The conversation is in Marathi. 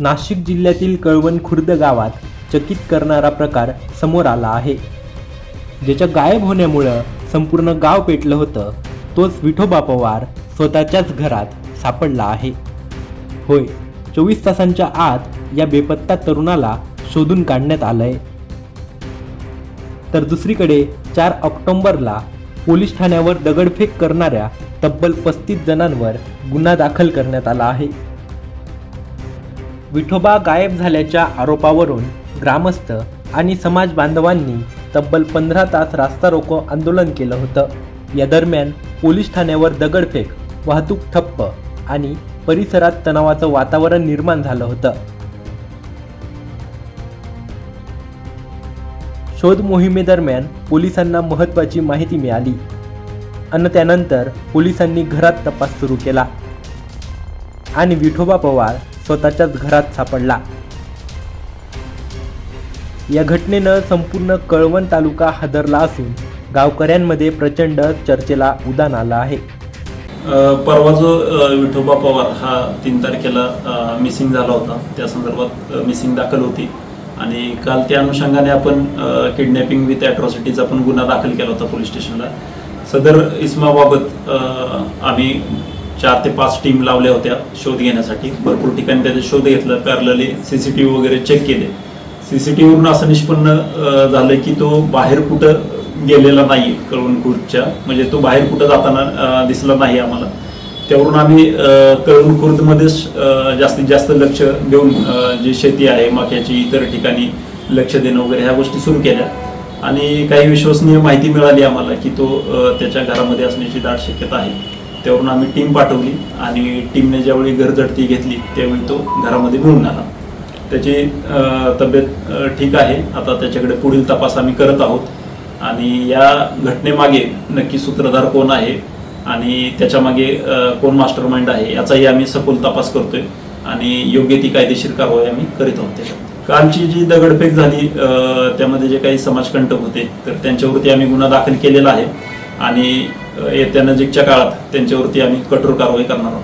नाशिक जिल्ह्यातील कळवण खुर्द गावात चकित करणारा प्रकार समोर आला आहे. ज्याच्या गायब होण्यामुळं संपूर्ण गाव पेटलं होतं तोच विठोबा पवार स्वतःच्याच घरात सापडला आहे. होय चोवीस तासांच्या आत या बेपत्ता तरुणाला शोधून काढण्यात आलंय. तर दुसरीकडे चार ऑक्टोंबरला पोलीस ठाण्यावर दगडफेक करणाऱ्या तब्बल पस्तीस जणांवर गुन्हा दाखल करण्यात आला आहे. विठोबा गायब झाल्याच्या आरोपावरून ग्रामस्थ आणि समाज बांधवांनी तब्बल पंधरा तास रास्ता रोको आंदोलन केलं होतं. या दरम्यान पोलीस ठाण्यावर दगडफेक वाहतूक ठप्प आणि परिसरात तणावाचं वातावरण निर्माण झालं होतं. शोध मोहिमेदरम्यान पोलिसांना महत्त्वाची माहिती मिळाली आणि त्यानंतर पोलिसांनी घरात तपास सुरू केला. आणि विठोबा पवार स्वतःच्याच घरात सापडला. या घटनेनं संपूर्ण कळवण तालुका हादरला असून गावकऱ्यांमध्ये प्रचंड चर्चेला उदान आलं आहे. परवा जो विठोबा पवार हा तीन तारखेला मिसिंग झाला होता. त्या संदर्भात मिसिंग दाखल होती. आणि काल त्या अनुषंगाने आपण किडनॅपिंग विथ ॲट्रॉसिटीचा पण गुन्हा दाखल केला होता पोलीस स्टेशनला. सदर इस्माबाबत आम्ही चार ते पाच टीम लावल्या होत्या शोध घेण्यासाठी. भरपूर ठिकाणी त्याचा शोध घेतलं parallelly C C T V वगैरे चेक केले. सी सी टी व्हीवरून असं निष्पन्न झालं की तो बाहेर कुठं गेलेला नाही कळवणखुर्दच्या. म्हणजे तो बाहेर कुठं जाताना दिसला नाही आम्हाला. त्यावरून आम्ही अ, जास्तीत जास्त लक्ष देऊन जी शेती आहे मक्याची इतर ठिकाणी लक्ष देणं वगैरे ह्या गोष्टी सुरू केल्या. आणि काही विश्वसनीय माहिती मिळाली आम्हाला की तो त्याच्या घरामध्ये असण्याची दाट शक्यता आहे. त्यावरून आम्ही टीम पाठवली आणि टीमने ज्यावेळी घरझडती घेतली त्यावेळी तो घरामध्ये मिळून आला. त्याची तब्येत ठीक आहे. आता त्याच्याकडे पुढील तपास आम्ही करत आहोत. आणि या घटनेमागे नक्की सूत्रधार कोण आहे आणि त्याच्यामागे कोण मास्टर माइंड आहे याचाही आम्ही सखोल तपास करतोय. आणि योग्य ती कायदेशीर कारवाई आम्ही करीत आहोत त्याच्यात कालची जी दगडफेक झाली त्यामध्ये जे काही समाजकंटक होते तर त्यांच्यावरती आम्ही गुन्हा दाखल केलेला आहे. आणि येत्या नजीकच्या काळात त्यांच्यावरती आम्ही कठोर कारवाई करणार आहोत.